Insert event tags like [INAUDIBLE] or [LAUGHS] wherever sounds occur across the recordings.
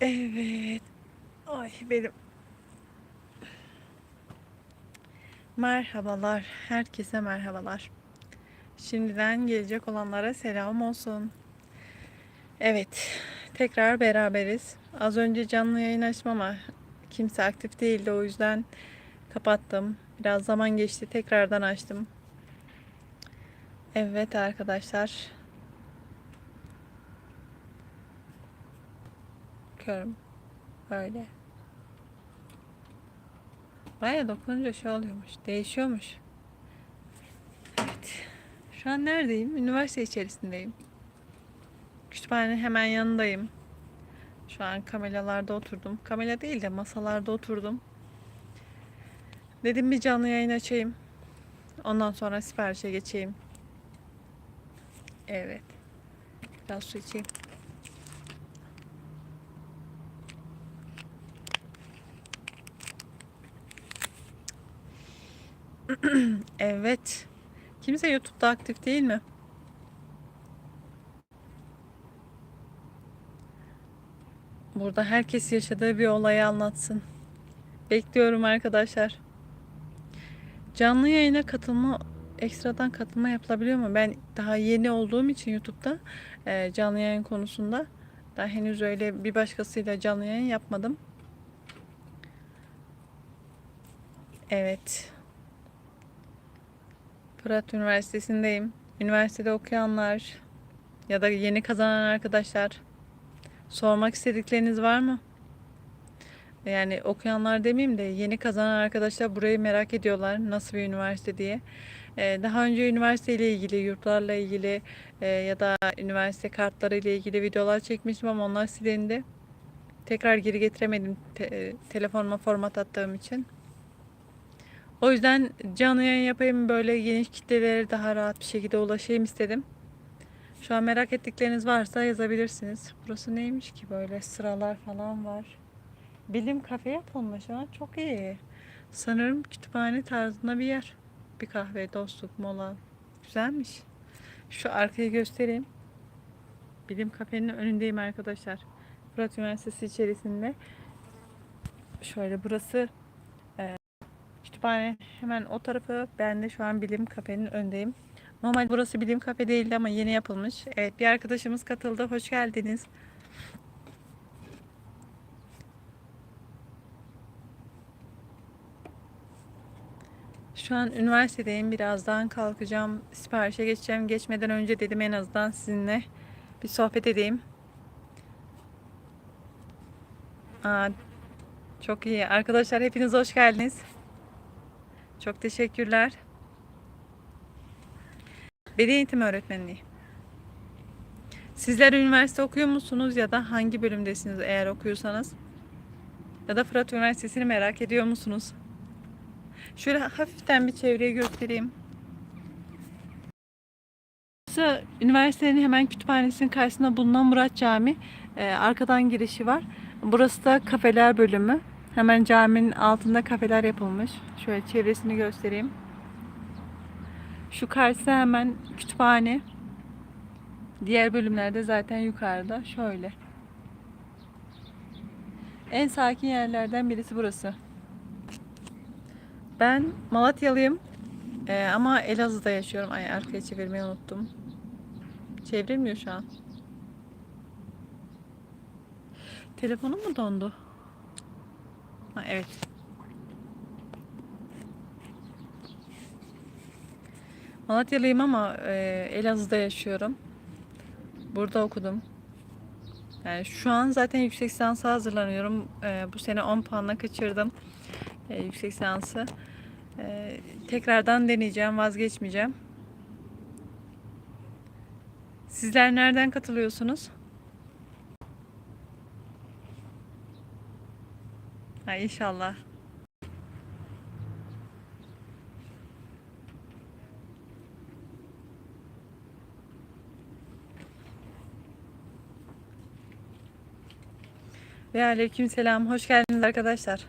Evet. Ay benim. Merhabalar. Herkese merhabalar. Şimdiden gelecek olanlara selam olsun. Evet. Tekrar beraberiz. Az önce canlı yayın açtım ama kimse aktif değildi. O yüzden kapattım. Biraz zaman geçti. Tekrardan açtım. Evet arkadaşlar. Bakıyorum. Böyle. Baya dokununca şey oluyormuş. Değişiyormuş. Evet. Şu an neredeyim? Üniversite içerisindeyim. Kütüphanenin hemen yanındayım. Şu an kameralarda oturdum. Kamera değil de masalarda oturdum. Dedim bir canlı yayın açayım. Ondan sonra siparişe geçeyim. Evet. Biraz su içeyim. [CLEARS THROAT] Evet. Kimse YouTube'da aktif değil mi? Burada herkes yaşadığı bir olayı anlatsın. Bekliyorum arkadaşlar. Canlı yayına katılma, ekstradan katılma yapılabiliyor mu? Ben daha yeni olduğum için YouTube'da e, canlı yayın konusunda daha henüz öyle bir başkasıyla canlı yayın yapmadım. Evet. Fırat Üniversitesi'ndeyim. Üniversitede okuyanlar ya da yeni kazanan arkadaşlar sormak istedikleriniz var mı? Yani okuyanlar demeyeyim de yeni kazanan arkadaşlar burayı merak ediyorlar. Nasıl bir üniversite diye. Ee, daha önce üniversite ile ilgili, yurtlarla ilgili e, ya da üniversite kartları ile ilgili videolar çekmiştim ama onlar silindi. Tekrar geri getiremedim te- e, telefonuma format attığım için. O yüzden canlı yayın yapayım böyle geniş kitlelere daha rahat bir şekilde ulaşayım istedim. Şu an merak ettikleriniz varsa yazabilirsiniz. Burası neymiş ki böyle sıralar falan var. Bilim kafe yapılmış ha çok iyi. Sanırım kütüphane tarzında bir yer. Bir kahve, dostluk, mola. Güzelmiş. Şu arkayı göstereyim. Bilim kafenin önündeyim arkadaşlar. Fırat Üniversitesi içerisinde. Şöyle burası Kütüphane hemen o tarafı. Ben de şu an bilim kafenin öndeyim. Normal burası bilim kafe değildi ama yeni yapılmış. Evet bir arkadaşımız katıldı. Hoş geldiniz. Şu an üniversitedeyim. Birazdan kalkacağım. Siparişe geçeceğim. Geçmeden önce dedim en azından sizinle bir sohbet edeyim. Aa, çok iyi. Arkadaşlar hepiniz hoş geldiniz. Çok teşekkürler. Beden eğitim öğretmenliği. Sizler üniversite okuyor musunuz ya da hangi bölümdesiniz eğer okuyorsanız? Ya da Fırat Üniversitesi'ni merak ediyor musunuz? Şöyle hafiften bir çevreyi göstereyim. Burası üniversitenin hemen kütüphanesinin karşısında bulunan Murat Cami. Ee, arkadan girişi var. Burası da kafeler bölümü. Hemen caminin altında kafeler yapılmış. Şöyle çevresini göstereyim. Şu karşısı hemen kütüphane. Diğer bölümlerde zaten yukarıda. Şöyle. En sakin yerlerden birisi burası. Ben Malatyalıyım. Ee, ama Elazığ'da yaşıyorum. Ay arkaya çevirmeyi unuttum. Çevrilmiyor şu an. Telefonum mu dondu? Ha, evet. Malatyalıyım ama e, Elazığ'da yaşıyorum. Burada okudum. Yani şu an zaten yüksek lisansa hazırlanıyorum. E, bu sene 10 puanla kaçırdım e, yüksek lisansı. E, tekrardan deneyeceğim, vazgeçmeyeceğim. Sizler nereden katılıyorsunuz? Ha, inşallah. Ve aleyküm selam. Hoş geldiniz arkadaşlar.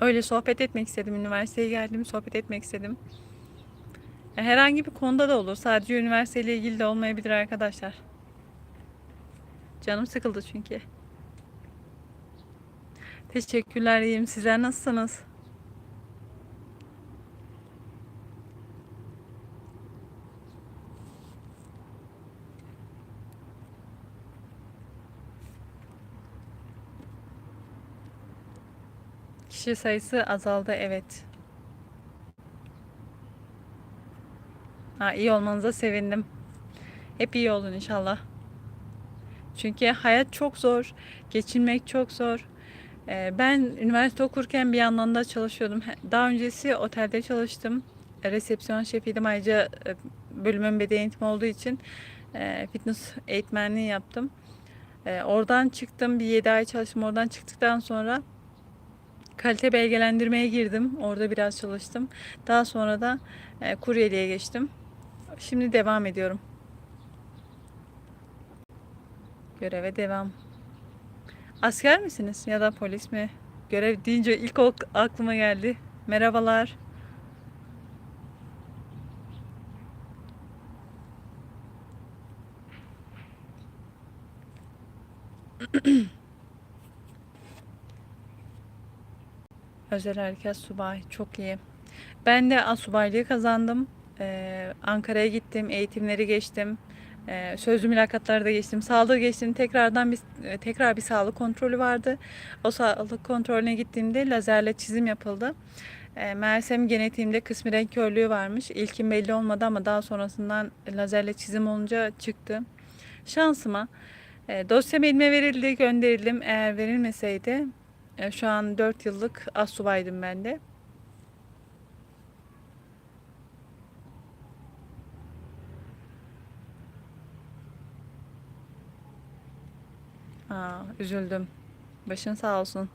Öyle sohbet etmek istedim. Üniversiteye geldim. Sohbet etmek istedim. Herhangi bir konuda da olur. Sadece üniversiteyle ilgili de olmayabilir arkadaşlar. Canım sıkıldı çünkü. Teşekkürler iyiyim. Sizler nasılsınız? Kişi sayısı azaldı evet. Ha, iyi olmanıza sevindim. Hep iyi olun inşallah. Çünkü hayat çok zor. Geçinmek çok zor. Ee, Ben üniversite okurken bir yandan da çalışıyordum. Daha öncesi otelde çalıştım. E, Resepsiyon şefiydim. Ayrıca e, bölümüm beden eğitimi olduğu için e, fitness eğitmenliği yaptım. Oradan çıktım. Bir 7 ay çalıştım. Oradan çıktıktan sonra kalite belgelendirmeye girdim. Orada biraz çalıştım. Daha sonra da kuryeliğe geçtim. Şimdi devam ediyorum. Göreve devam. Asker misiniz ya da polis mi? Görev deyince ilk o aklıma geldi. Merhabalar. [CLEARS THROAT] Özel Harekat Subay çok iyi. Ben de asubaylığı kazandım. Ee, Ankara'ya gittim, eğitimleri geçtim. Ee, sözlü mülakatları da geçtim. Sağlığı geçtim. Tekrardan bir e, tekrar bir sağlık kontrolü vardı. O sağlık kontrolüne gittiğimde lazerle çizim yapıldı. E, meğersem genetiğimde kısmi renk körlüğü varmış. İlkin belli olmadı ama daha sonrasından lazerle çizim olunca çıktı. Şansıma e, dosyam elime verildi, gönderildim. Eğer verilmeseydi e, şu an 4 yıllık astsubaydım ben de. Aa, üzüldüm. Başın sağ olsun.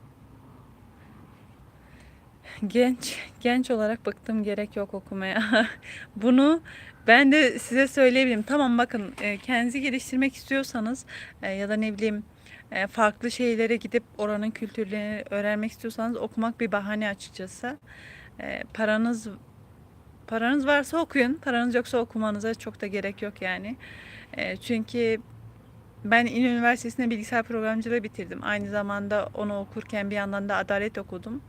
Genç, genç olarak bıktım gerek yok okumaya. [LAUGHS] Bunu ben de size söyleyebilirim. Tamam bakın e, kendinizi geliştirmek istiyorsanız e, ya da ne bileyim e, farklı şeylere gidip oranın kültürlerini öğrenmek istiyorsanız okumak bir bahane açıkçası. Paranız paranız varsa okuyun. Paranız yoksa okumanıza çok da gerek yok yani. Çünkü ben İl Üniversitesi'nde bilgisayar programcılığı bitirdim. Aynı zamanda onu okurken bir yandan da adalet okudum.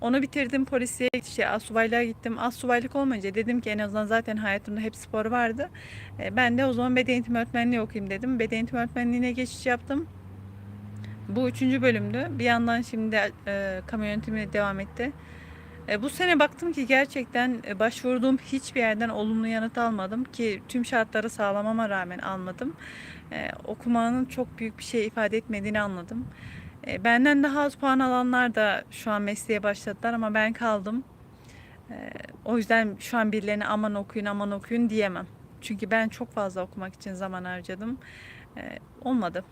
Onu bitirdim polisiye şey astsubaylığa gittim. Astsubaylık olmayınca dedim ki en azından zaten hayatımda hep spor vardı. E, Ben de o zaman beden eğitimi öğretmenliği okuyayım dedim. Beden eğitimi öğretmenliğine geçiş yaptım. Bu üçüncü bölümdü. Bir yandan şimdi e, kamu yönetimine devam etti. E, bu sene baktım ki gerçekten e, başvurduğum hiçbir yerden olumlu yanıt almadım ki tüm şartları sağlamama rağmen almadım. E, okumanın çok büyük bir şey ifade etmediğini anladım. E, benden daha az puan alanlar da şu an mesleğe başladılar ama ben kaldım. O yüzden şu an birilerine aman okuyun aman okuyun diyemem. Çünkü ben çok fazla okumak için zaman harcadım. Olmadı.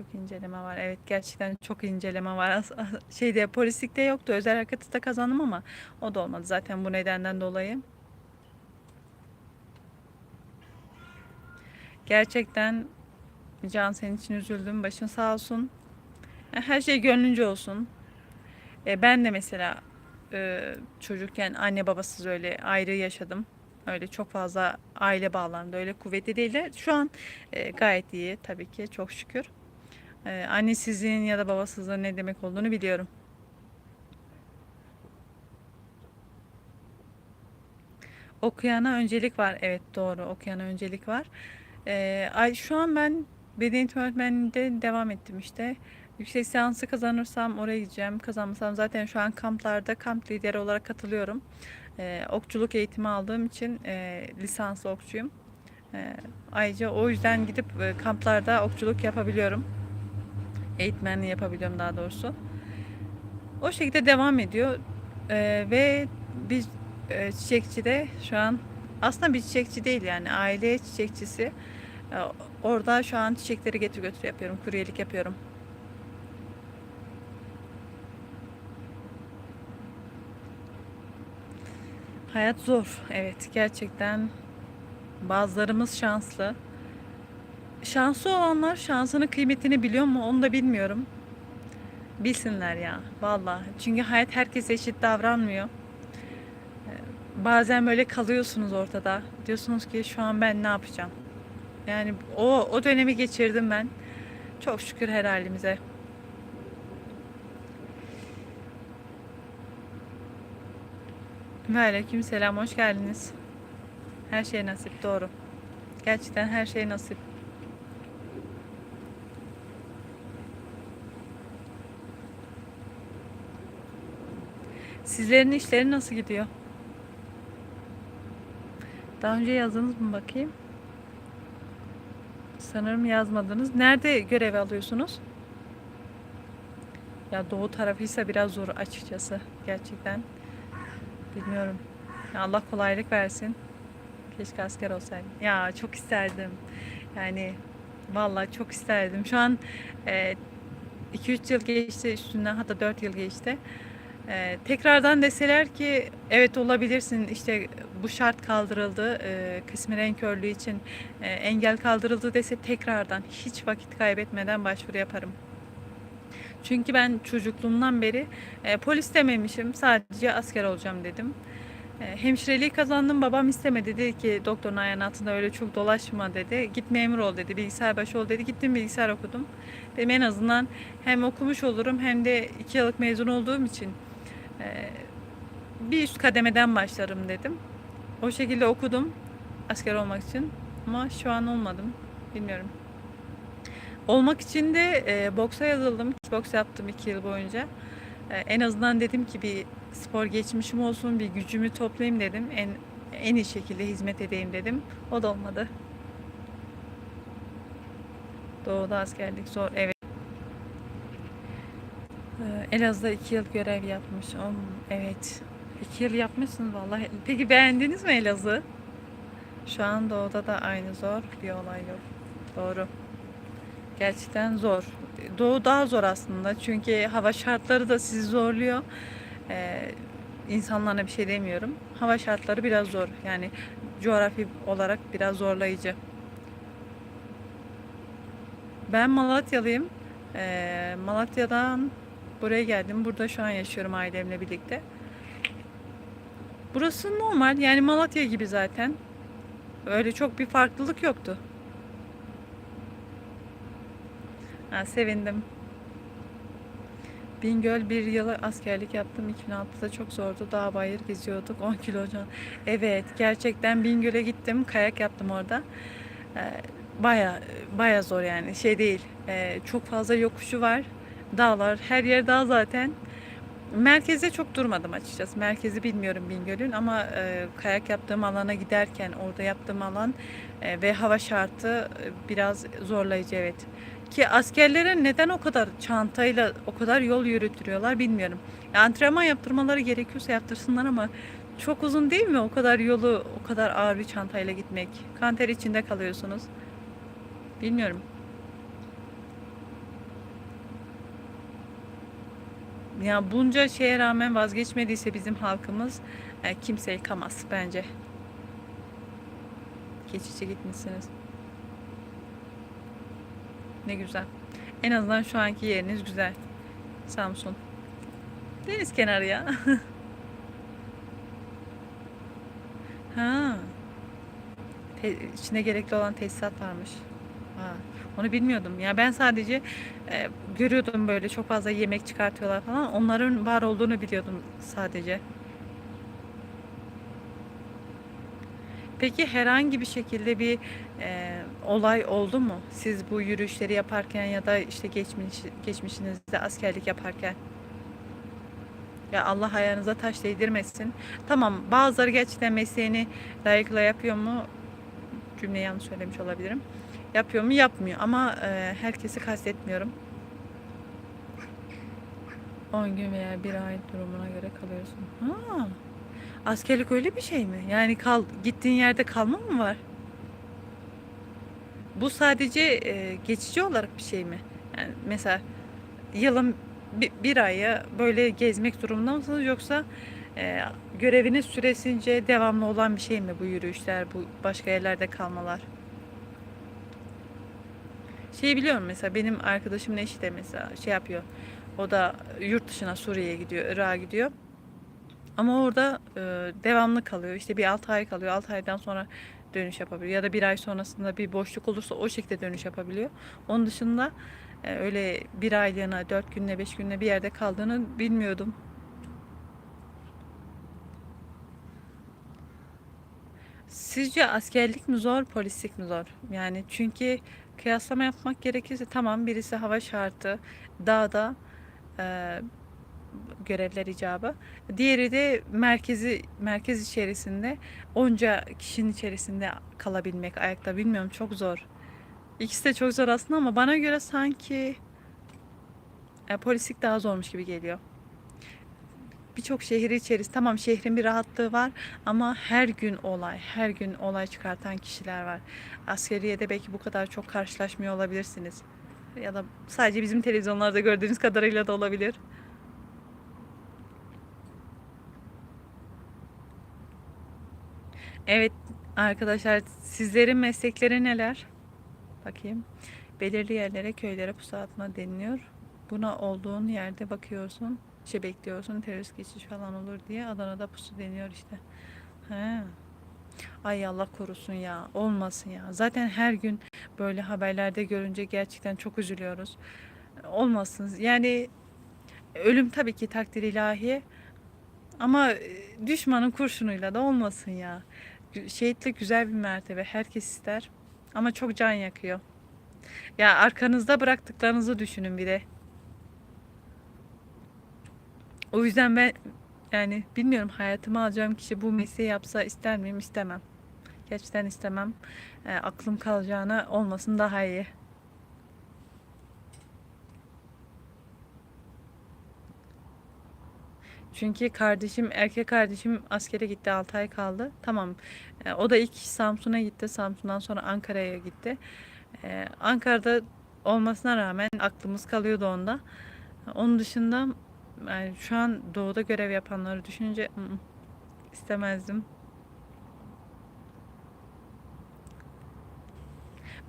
Çok inceleme var. Evet gerçekten çok inceleme var. Şeyde polislikte yoktu. Özel harekatı da kazandım ama o da olmadı zaten bu nedenden dolayı. Gerçekten Can senin için üzüldüm. Başın sağ olsun. E, Her şey gönlünce olsun. E, ben de mesela e, çocukken anne babasız öyle ayrı yaşadım. Öyle çok fazla aile bağlarında öyle kuvvetli değiller. Şu an e, gayet iyi tabii ki çok şükür. E, annesizliğin ya da babasızlığın ne demek olduğunu biliyorum. Okuyana öncelik var. Evet doğru okuyana öncelik var. Ee, ay şu an ben beden eğitimi öğretmenliğinde devam ettim işte. Yüksek lisansı kazanırsam oraya gideceğim. Kazanmasam zaten şu an kamplarda kamp lideri olarak katılıyorum. Ee, okçuluk eğitimi aldığım için e, lisanslı okçuyum. Ee, ayrıca o yüzden gidip e, kamplarda okçuluk yapabiliyorum. Eğitmenliği yapabiliyorum daha doğrusu. O şekilde devam ediyor. Ee, ve bir e, çiçekçi de şu an aslında bir çiçekçi değil yani aile çiçekçisi. Ee, orada şu an çiçekleri getir götür yapıyorum. Kuryelik yapıyorum. Hayat zor. Evet gerçekten bazılarımız şanslı. Şanslı olanlar şansının kıymetini biliyor mu onu da bilmiyorum. Bilsinler ya vallahi. Çünkü hayat herkese eşit davranmıyor. bazen böyle kalıyorsunuz ortada. Diyorsunuz ki şu an ben ne yapacağım? Yani o o dönemi geçirdim ben. Çok şükür her halimize. Ve aleyküm selam, hoş geldiniz. Her şey nasip, doğru. Gerçekten her şey nasip. Sizlerin işleri nasıl gidiyor? Daha önce yazdınız mı bakayım? Sanırım yazmadınız. Nerede görev alıyorsunuz? Ya doğu tarafıysa biraz zor açıkçası. Gerçekten. Bilmiyorum. Ya Allah kolaylık versin. Keşke asker olsaydım. Ya çok isterdim. Yani vallahi çok isterdim. Şu an 2-3 yıl geçti üstünden hatta 4 yıl geçti. E, tekrardan deseler ki evet olabilirsin işte bu şart kaldırıldı e, kısmi renk körlüğü için e, engel kaldırıldı dese tekrardan hiç vakit kaybetmeden başvuru yaparım. Çünkü ben çocukluğumdan beri e, polis dememişim sadece asker olacağım dedim. E, hemşireliği kazandım babam istemedi dedi ki doktorun ayağının altında öyle çok dolaşma dedi. Git memur ol dedi bilgisayar başı ol dedi. Gittim bilgisayar okudum. Dedim en azından hem okumuş olurum hem de iki yıllık mezun olduğum için ee, bir üst kademeden başlarım dedim. O şekilde okudum asker olmak için ama şu an olmadım. Bilmiyorum. Olmak için de e, boksa yazıldım. Boks yaptım iki yıl boyunca. E, en azından dedim ki bir spor geçmişim olsun, bir gücümü toplayayım dedim. En en iyi şekilde hizmet edeyim dedim. O da olmadı. Doğuda askerlik zor. Evet. Ee, Elazığ'da iki yıl görev yapmış. Oh, evet. İki yıl yapmışsınız vallahi. Peki beğendiniz mi Elazığ? Şu an doğuda da aynı zor bir olay yok. Doğru. Gerçekten zor. Doğu daha zor aslında. Çünkü hava şartları da sizi zorluyor. Ee, insanlarına bir şey demiyorum. Hava şartları biraz zor. Yani coğrafi olarak biraz zorlayıcı. Ben Malatyalıyım. Ee, Malatya'dan Buraya geldim. Burada şu an yaşıyorum ailemle birlikte. Burası normal. Yani Malatya gibi zaten. Öyle çok bir farklılık yoktu. Ha, sevindim. Bingöl bir yılı askerlik yaptım. 2006'da çok zordu. Dağ bayır geziyorduk. [LAUGHS] 10 kilo can. Evet gerçekten Bingöl'e gittim. Kayak yaptım orada. Ee, baya baya zor yani. Şey değil. Ee, çok fazla yokuşu var dağlar, her yer dağ zaten. Merkezde çok durmadım açıkçası. Merkezi bilmiyorum Bingöl'ün ama e, kayak yaptığım alana giderken orada yaptığım alan e, ve hava şartı e, biraz zorlayıcı evet. Ki askerlere neden o kadar çantayla o kadar yol yürütüyorlar bilmiyorum. Ya, antrenman yaptırmaları gerekiyorsa yaptırsınlar ama çok uzun değil mi o kadar yolu o kadar ağır bir çantayla gitmek? Kanter içinde kalıyorsunuz. Bilmiyorum. Ya bunca şeye rağmen vazgeçmediyse bizim halkımız e, kimse yıkamaz bence. Geçici gitmişsiniz. Ne güzel. En azından şu anki yeriniz güzel. Samsun. Deniz kenarı ya. [LAUGHS] ha. Te- içine gerekli olan tesisat varmış. Ha. Onu bilmiyordum. Ya ben sadece e, görüyordum böyle çok fazla yemek çıkartıyorlar falan. Onların var olduğunu biliyordum sadece. Peki herhangi bir şekilde bir e, olay oldu mu? Siz bu yürüyüşleri yaparken ya da işte geçmiş, geçmişinizde askerlik yaparken? Ya Allah ayağınıza taş değdirmesin. Tamam bazıları gerçekten mesleğini layıkla yapıyor mu? Cümleyi yanlış söylemiş olabilirim. Yapıyor mu? Yapmıyor. Ama e, herkesi kastetmiyorum. 10 gün veya bir ay durumuna göre kalıyorsun. Ha. Askerlik öyle bir şey mi? Yani kal gittiğin yerde kalma mı var? Bu sadece e, geçici olarak bir şey mi? Yani mesela yılın bir, bir aya böyle gezmek durumunda mısınız yoksa e, göreviniz süresince devamlı olan bir şey mi bu yürüyüşler, bu başka yerlerde kalmalar? Şey biliyorum mesela benim arkadaşımın eşi de mesela şey yapıyor. O da yurt dışına Suriye'ye gidiyor, Irak'a gidiyor. Ama orada e, devamlı kalıyor. İşte bir 6 ay kalıyor. 6 aydan sonra dönüş yapabiliyor. Ya da bir ay sonrasında bir boşluk olursa o şekilde dönüş yapabiliyor. Onun dışında e, öyle bir aylığına, 4 günle, 5 günle bir yerde kaldığını bilmiyordum. Sizce askerlik mi zor, polislik mi zor? Yani çünkü kıyaslama yapmak gerekirse tamam birisi hava şartı, dağda e, görevler icabı. Diğeri de merkezi merkez içerisinde onca kişinin içerisinde kalabilmek ayakta bilmiyorum çok zor. İkisi de çok zor aslında ama bana göre sanki e, polislik daha zormuş gibi geliyor. Birçok şehir içerisinde tamam şehrin bir rahatlığı var ama her gün olay, her gün olay çıkartan kişiler var. Askeriyede belki bu kadar çok karşılaşmıyor olabilirsiniz. Ya da sadece bizim televizyonlarda gördüğünüz kadarıyla da olabilir. Evet arkadaşlar sizlerin meslekleri neler? Bakayım. Belirli yerlere, köylere pusu atma deniliyor. Buna olduğun yerde bakıyorsun. Şey bekliyorsun terörist geçiş falan olur diye Adana'da pusu deniyor işte. He. Ay Allah korusun ya. Olmasın ya. Zaten her gün böyle haberlerde görünce gerçekten çok üzülüyoruz. Olmasın. Yani ölüm tabii ki takdir ilahi ama e, düşmanın kurşunuyla da olmasın ya. Şehitlik güzel bir mertebe. Herkes ister. Ama çok can yakıyor. Ya arkanızda bıraktıklarınızı düşünün bir de. O yüzden ben yani bilmiyorum hayatıma alacağım kişi bu mesleği yapsa ister miyim? İstemem. Gerçekten istemem. E, aklım kalacağına olmasın daha iyi. Çünkü kardeşim, erkek kardeşim askere gitti 6 ay kaldı. Tamam. E, o da ilk Samsun'a gitti. Samsun'dan sonra Ankara'ya gitti. E, Ankara'da olmasına rağmen aklımız kalıyordu onda. Onun dışında yani şu an doğuda görev yapanları düşününce ı-ı, istemezdim.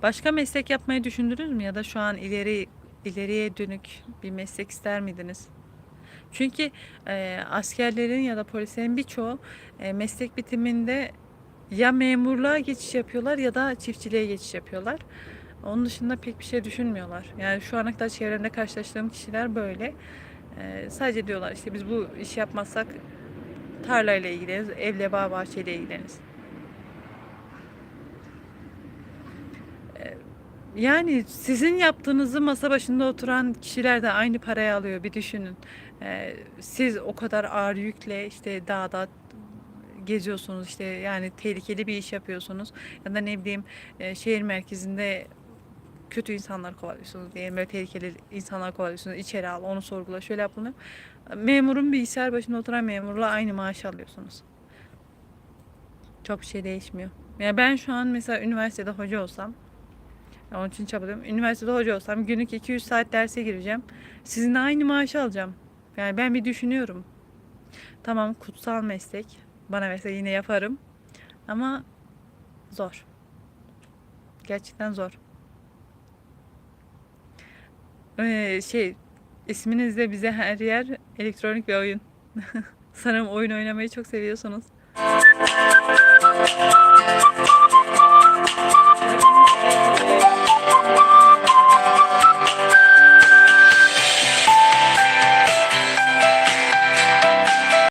Başka meslek yapmayı düşündünüz mü ya da şu an ileri ileriye dönük bir meslek ister miydiniz? Çünkü e, askerlerin ya da polislerin birçoğu e, meslek bitiminde ya memurluğa geçiş yapıyorlar ya da çiftçiliğe geçiş yapıyorlar. Onun dışında pek bir şey düşünmüyorlar. Yani şu ana kadar çevremde karşılaştığım kişiler böyle. E, sadece diyorlar işte biz bu işi yapmazsak tarlayla ilgileniriz, evle bağ bahçeyle ilgileniriz. Yani sizin yaptığınızı masa başında oturan kişiler de aynı parayı alıyor bir düşünün. Ee, siz o kadar ağır yükle işte dağda geziyorsunuz işte yani tehlikeli bir iş yapıyorsunuz ya da ne bileyim e, şehir merkezinde kötü insanlar kovalıyorsunuz diyelim böyle tehlikeli insanlar kovalıyorsunuz içeri al onu sorgula şöyle yap bunu. Memurun bilgisayar başında oturan memurla aynı maaş alıyorsunuz. Çok bir şey değişmiyor. Yani ben şu an mesela üniversitede hoca olsam onun için çabalıyorum. Üniversitede hoca olsam günlük 200 saat derse gireceğim. Sizinle aynı maaşı alacağım. Yani ben bir düşünüyorum. Tamam kutsal meslek. Bana verse yine yaparım. Ama zor. Gerçekten zor. Ee, şey isminiz de bize her yer elektronik bir oyun. [LAUGHS] Sanırım oyun oynamayı çok seviyorsunuz.